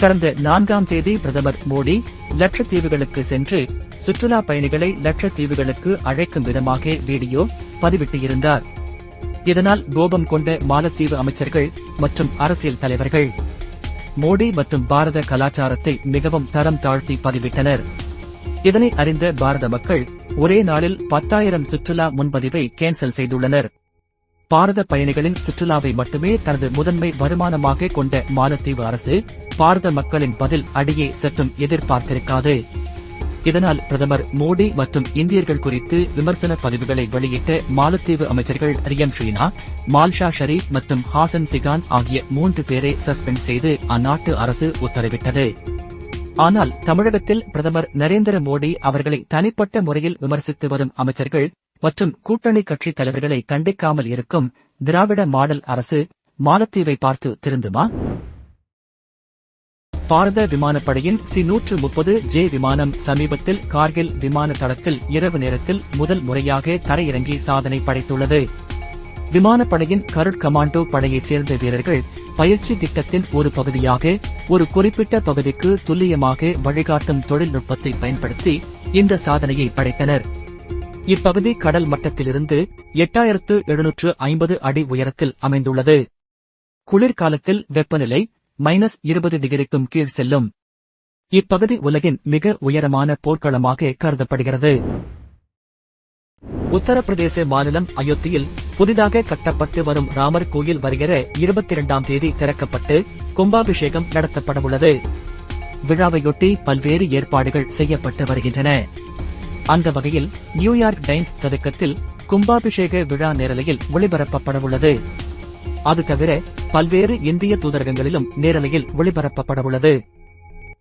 கடந்த நான்காம் தேதி பிரதமர் மோடி லட்சத்தீவுகளுக்கு சென்று சுற்றுலா பயணிகளை லட்சத்தீவுகளுக்கு அழைக்கும் விதமாக வீடியோ பதிவிட்டிருந்தார். இதனால் கோபம் கொண்ட மாலத்தீவு அமைச்சர்கள் மற்றும் அரசியல் தலைவர்கள் மோடி மற்றும் பாரத கலாச்சாரத்தை மிகவும் தரம் தாழ்த்தி பதிவிட்டனர். இதனை அறிந்த பாரத மக்கள் ஒரே நாளில் பத்தாயிரம் சுற்றுலா முன்பதிவை கேன்சல் செய்துள்ளனர். பாரத பயணிகளின் சுற்றுலாவை மட்டுமே தனது முதன்மை வருமானமாக கொண்ட மாலத்தீவு அரசு பாரத மக்களின் பதில் அடியே சற்றும் எதிர்பார்த்திருக்காது. இதனால் பிரதமர் மோடி மற்றும் இந்தியர்கள் குறித்து விமர்சன பதிவுகளை வெளியிட்ட மாலத்தீவு அமைச்சர்கள் ரியம் ஷீனா மால்ஷா ஷரீப் மற்றும் ஹாசன் சிகான் ஆகிய மூன்று பேரை சஸ்பெண்ட் செய்து அந்நாட்டு அரசு உத்தரவிட்டது. ஆனால் தமிழகத்தில் பிரதமர் நரேந்திர மோடி அவர்களை தனிப்பட்ட முறையில் விமர்சித்து வரும் அமைச்சர்கள் மற்றும் கூட்டணி கட்சி தலைவர்களை கண்டிக்காமல் இருக்கும் திராவிட மாடல் அரசு மாலத்தீவை பார்த்து திருந்துமா? பாரத விமானப்படையின் சி நூற்று முப்பது ஜே விமானம் சமீபத்தில் கார்கில் விமான தளத்தில் இரவு நேரத்தில் முதல் முறையாக தரையிறங்கி சாதனை படைத்துள்ளது. விமானப்படையின் கருட் கமாண்டோ படையைச் சேர்ந்த வீரர்கள் பயிற்சி திட்டத்தின் ஒரு பகுதியாக ஒரு குறிப்பிட்ட பகுதிக்கு துல்லியமாக வழிகாட்டும் தொழில்நுட்பத்தை பயன்படுத்தி இந்த சாதனையை படைத்தனர். இப்பகுதி கடல் மட்டத்திலிருந்து எட்டாயிரத்து எழுநூற்று ஐம்பது அடி உயரத்தில் அமைந்துள்ளது. குளிர்காலத்தில் வெப்பநிலை மைனஸ் இருபது டிகிரிக்கும் கீழ் செல்லும். இப்பகுதி உலகின் மிக உயரமான போர்க்களமாக கருதப்படுகிறது. உத்தரப்பிரதேச மாநிலம் அயோத்தியில் புதிதாக கட்டப்பட்டு வரும் ராமர் கோயில் வருகிற இருபத்தி இரண்டாம் தேதி திறக்கப்பட்டு கும்பாபிஷேகம் நடத்தப்படவுள்ளது. விழாவையொட்டி பல்வேறு ஏற்பாடுகள் செய்யப்பட்டு வருகின்றன. அந்த வகையில் நியூயார்க் டைம்ஸ் சதுக்கத்தில் கும்பாபிஷேக விழா நேரலையில் ஒளிபரப்பப்படவுள்ளது. அது தவிர பல்வேறு இந்திய தூதரகங்களிலும் நேரலையில் ஒளிபரப்பப்படவுள்ளது.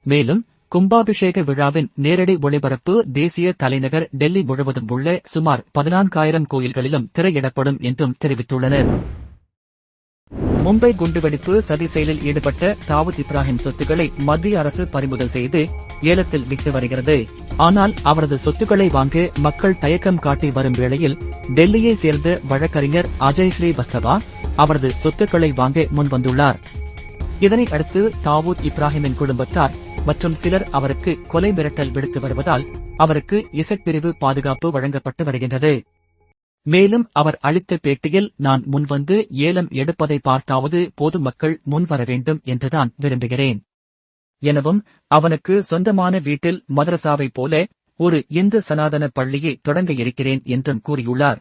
மேலும் கும்பாபிஷேக விழாவின் நேரடி ஒளிபரப்பு தேசிய தலைநகர் டெல்லி முழுவதும் உள்ள சுமார் பதினான்காயிரம் கோயில்களிலும் திரையிடப்படும் என்றும் தெரிவித்துள்ளனர். மும்பை குண்டுவெடிப்பு சதி செயலில் ஈடுபட்ட தாவூத் இப்ராஹிம் சொத்துக்களை மத்திய அரசு பறிமுதல் செய்து ஏலத்தில் விட்டு வருகிறது. ஆனால் அவரது சொத்துக்களை வாங்க மக்கள் தயக்கம் காட்டி வரும் வேளையில் டெல்லியை சேர்ந்த வழக்கறிஞர் அஜய் ஸ்ரீவஸ்தவா அவரது சொத்துக்களை வாங்க முன்வந்துள்ளார். இதனை அடுத்து தாவூத் இப்ராஹிமின் குடும்பத்தார் மற்றும் சிலர் அவருக்கு கொலை மிரட்டல் விடுத்து வருவதால் அவருக்கு இசட் பிரிவு பாதுகாப்பு வழங்கப்பட்டு வருகின்றது. மேலும் அவர் அளித்த பேட்டியில் நான் முன்வந்து ஏலம் எடுப்பதை பார்த்தாவது பொதுமக்கள் முன்வர வேண்டும் என்றுதான் விரும்புகிறேன். எனவும் அவனுக்கு சொந்தமான வீட்டில் மதரசாவைப் போல ஒரு இந்து சனாதன பள்ளியை தொடங்க இருக்கிறேன் என்றும் கூறியுள்ளார்.